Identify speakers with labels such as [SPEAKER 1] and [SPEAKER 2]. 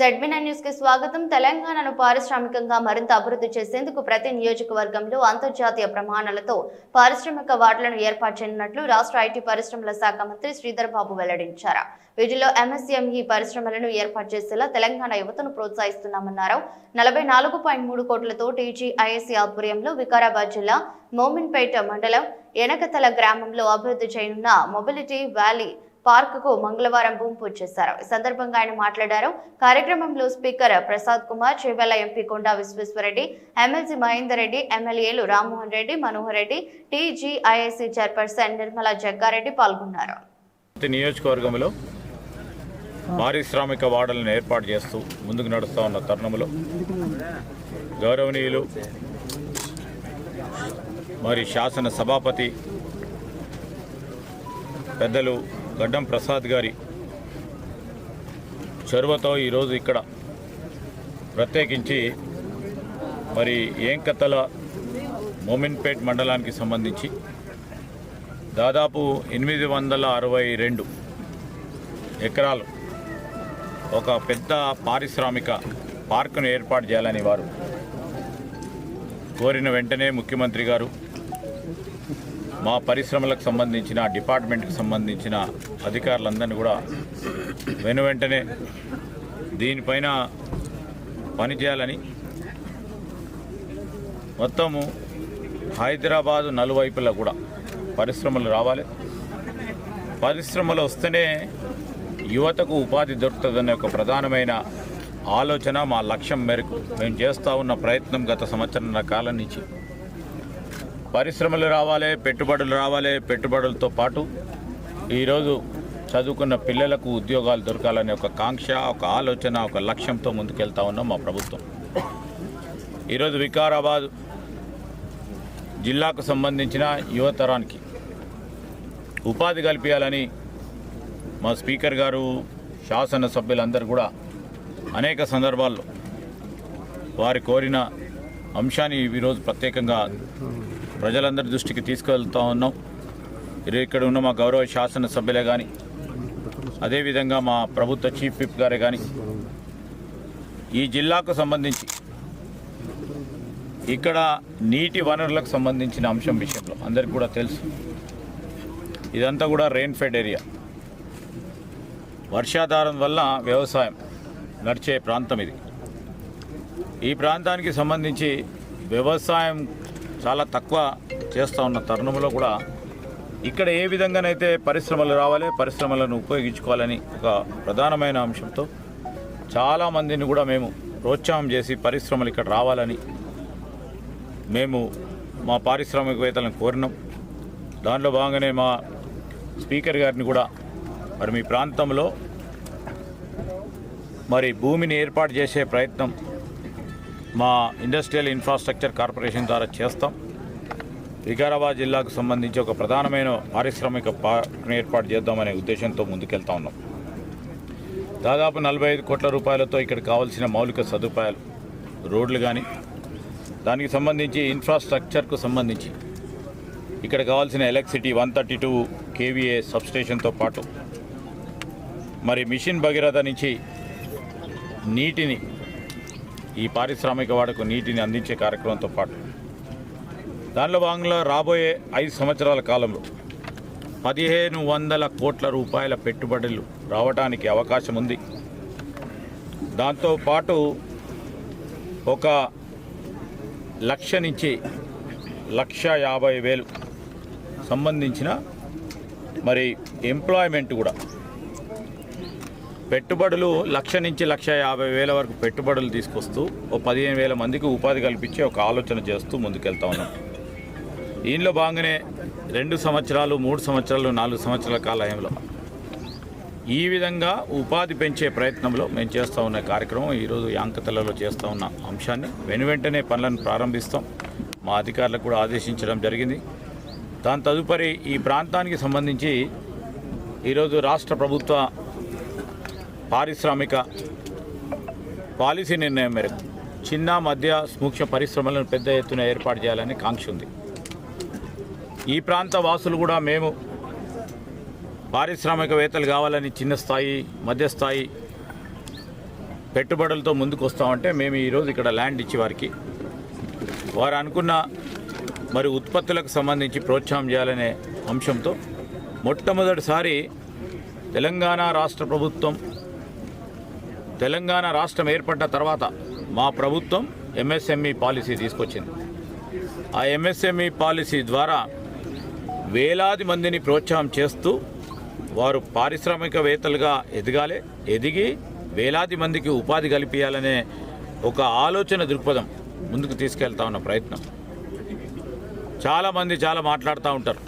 [SPEAKER 1] జెడ్బీనై న్యూస్కి స్వాగతం. తెలంగాణను పారిశ్రామికంగా మరింత అభివృద్ధి చేసేందుకు ప్రతి నియోజకవర్గంలో అంతర్జాతీయ ప్రమాణాలతో పారిశ్రామిక వార్డులను ఏర్పాటు చేయనున్నట్లు రాష్ట్ర ఐటీ పరిశ్రమల శాఖ మంత్రి శ్రీధర్ బాబు వెల్లడించారు. వీటిలో ఎంఎస్ఎంఈ పరిశ్రమలను ఏర్పాటు చేసేలా తెలంగాణ యువతను ప్రోత్సహిస్తున్నామన్నారు. నలభై నాలుగు పాయింట్ మూడు కోట్లతో టీజీఐఎస్సీ ఆధ్వర్యంలో వికారాబాద్ జిల్లా మోమిన్పేట మండలం ఎనకతల గ్రామంలో అభివృద్ధి చేయనున్న మొబిలిటీ వ్యాలీ పార్కుకు మంగళవారం భూమి పూజ చేశారు. ఈ సందర్భంగా ఆయన మాట్లాడారు. కార్యక్రమంలో speaker Prasad Kumar Chevella MP Konda Vishweshwarreddy MLC Mahender Reddy ఎమ్మెల్యేలు రామ్మోహన్ రెడ్డి మనోహర్ రెడ్డి టీజీఐఎస్సీ చైర్పర్సన్ నిర్మలా జగ్గారెడ్డి పాల్గొన్నారు.
[SPEAKER 2] నియోజకవర్గంలో పారిశ్రామిక వాడలను ఏర్పాటు చేస్తూ ముందుకు నడుస్తూ ఉన్న తరుణంలో గౌరవనీయులు మరి శాసన సభాపతి పెద్దలు గడ్డం ప్రసాద్ గారి చొరవతో ఈరోజు ఇక్కడ ప్రత్యేకించి మరి ఏంకతల మోమిన్పేట్ మండలానికి సంబంధించి దాదాపు ఎనిమిది వందల అరవై రెండు ఎకరాలు ఒక పెద్ద పారిశ్రామిక పార్కును ఏర్పాటు చేయాలని వారు కోరిన వెంటనే ముఖ్యమంత్రి గారు మా పరిశ్రమలకు సంబంధించిన డిపార్ట్మెంట్కి సంబంధించిన అధికారులందరినీ కూడా వెను వెంటనే దీనిపైన పనిచేయాలని మొత్తము హైదరాబాదు నలువైపులా కూడా పరిశ్రమలు రావాలి. పరిశ్రమలు వస్తేనే యువతకు ఉపాధి దొరుకుతుందనే ఒక ప్రధానమైన ఆలోచన మా లక్ష్యం మేరకు మేము చేస్తూ ఉన్న ప్రయత్నం గత సంవత్సరం కాలం నుంచి. పరిశ్రమలు రావాలి పెట్టుబడులు రావాలి పెట్టుబడులతో పాటు ఈరోజు చదువుకున్న పిల్లలకు ఉద్యోగాలు దొరకాలనే ఒక కాంక్ష ఒక ఆలోచన ఒక లక్ష్యంతో ముందుకెళ్తా ఉన్నాం మా ప్రభుత్వం. ఈరోజు వికారాబాద్ జిల్లాకు సంబంధించిన యువతరానికి ఉపాధి కల్పించాలని మా స్పీకర్ గారు శాసనసభ్యులందరూ కూడా అనేక సందర్భాల్లో వారి కోరిన అంశాన్ని ఈరోజు ప్రత్యేకంగా ప్రజలందరి దృష్టికి తీసుకెళ్తా ఉన్నాం. ఇక్కడ ఉన్న మా గౌరవ శాసనసభ్యులే కానీ అదేవిధంగా మా ప్రభుత్వ చీఫ్ విప్ గారే కానీ ఈ జిల్లాకు సంబంధించి ఇక్కడ నీటి వనరులకు సంబంధించిన అంశం విషయంలో అందరికీ కూడా తెలుసు. ఇదంతా కూడా రెయిన్ ఫెడ్ ఏరియా వర్షాధారం వల్ల వ్యవసాయం నడిచే ప్రాంతం ఇది. ఈ ప్రాంతానికి సంబంధించి వ్యవసాయం చాలా తక్కువ చేస్తూ ఉన్న తరుణంలో కూడా ఇక్కడ ఏ విధంగానైతే పరిశ్రమలు రావాలి పరిశ్రమలను ఉపయోగించుకోవాలని ఒక ప్రధానమైన అంశంతో చాలామందిని కూడా మేము ప్రోత్సాహం చేసి పరిశ్రమలు ఇక్కడ రావాలని మేము మా పారిశ్రామికవేత్తలను కోరినాం. దాంట్లో భాగంగానే మా స్పీకర్ గారిని కూడా మరి మీ ప్రాంతంలో మరి భూమిని ఏర్పాటు చేసే ప్రయత్నం మా ఇండస్ట్రియల్ ఇన్ఫ్రాస్ట్రక్చర్ కార్పొరేషన్ ద్వారా చేస్తాం. వికారాబాద్ జిల్లాకు సంబంధించి ఒక ప్రధానమైన పారిశ్రామిక పార్క్ను ఏర్పాటు చేద్దామనే ఉద్దేశంతో ముందుకెళ్తా ఉన్నాం. దాదాపు నలభై ఐదు కోట్ల రూపాయలతో ఇక్కడ కావాల్సిన మౌలిక సదుపాయాలు రోడ్లు కానీ దానికి సంబంధించి ఇన్ఫ్రాస్ట్రక్చర్కు సంబంధించి ఇక్కడ కావాల్సిన electricity one thirty two KVA సబ్స్టేషన్తో పాటు మరి మిషన్ భగీరథ నుంచి నీటిని ఈ పారిశ్రామిక వాడకు నీటిని అందించే కార్యక్రమంతో పాటు. దానిలో భాగంగా రాబోయే ఐదు సంవత్సరాల కాలంలో పదిహేను వందల కోట్ల రూపాయల పెట్టుబడులు రావడానికి అవకాశం ఉంది. దాంతోపాటు ఒక లక్ష నుంచి లక్ష యాభై వేలు సంబంధించిన మరి ఎంప్లాయ్మెంట్ కూడా పెట్టుబడులు లక్ష నుంచి లక్ష యాభై వేల వరకు పెట్టుబడులు తీసుకొస్తూ ఓ పదిహేను వేల మందికి ఉపాధి కల్పించే ఒక ఆలోచన చేస్తూ ముందుకెళ్తా ఉన్నాం. దీనిలో భాగంగానే రెండు సంవత్సరాలు మూడు సంవత్సరాలు నాలుగు సంవత్సరాల కాలంలో ఈ విధంగా ఉపాధి పెంచే ప్రయత్నంలో మేము చేస్తూ ఉన్న కార్యక్రమం ఈరోజు యాంకతలలో చేస్తూ ఉన్న అంశాన్ని వెను వెంటనే పనులను ప్రారంభిస్తాం. మా అధికారులకు కూడా ఆదేశించడం జరిగింది. దాని తదుపరి ఈ ప్రాంతానికి సంబంధించి ఈరోజు రాష్ట్ర ప్రభుత్వ పారిశ్రామిక పాలసీ నిర్ణయం మేరకు చిన్న మధ్య సూక్ష్మ పరిశ్రమలను పెద్ద ఎత్తున ఏర్పాటు చేయాలని కాంక్ష ఉంది. ఈ ప్రాంత వాసులు కూడా మేము పారిశ్రామికవేత్తలు కావాలని చిన్న స్థాయి మధ్యస్థాయి పెట్టుబడులతో ముందుకు వస్తామంటే మేము ఈరోజు ఇక్కడ ల్యాండ్ ఇచ్చి వారికి వారు అనుకున్న మరి ఉత్పత్తులకు సంబంధించి ప్రోత్సాహం చేయాలనే అంశంతో మొట్టమొదటిసారి తెలంగాణ రాష్ట్ర ప్రభుత్వం తెలంగాణ రాష్ట్రం ఏర్పడ్డ తర్వాత మా ప్రభుత్వం ఎంఎస్ఎంఈ పాలసీ తీసుకొచ్చింది. ఆ ఎంఎస్ఎంఈ పాలసీ ద్వారా వేలాది మందిని ప్రోత్సాహం చేస్తూ వారు పారిశ్రామికవేత్తలుగా ఎదగాలి ఎదిగి వేలాది మందికి ఉపాధి కల్పించాలనే ఒక ఆలోచన దృక్పథం ముందుకు తీసుకెళ్తా ఉన్న ప్రయత్నం. చాలామంది చాలా మాట్లాడుతూ ఉంటారు.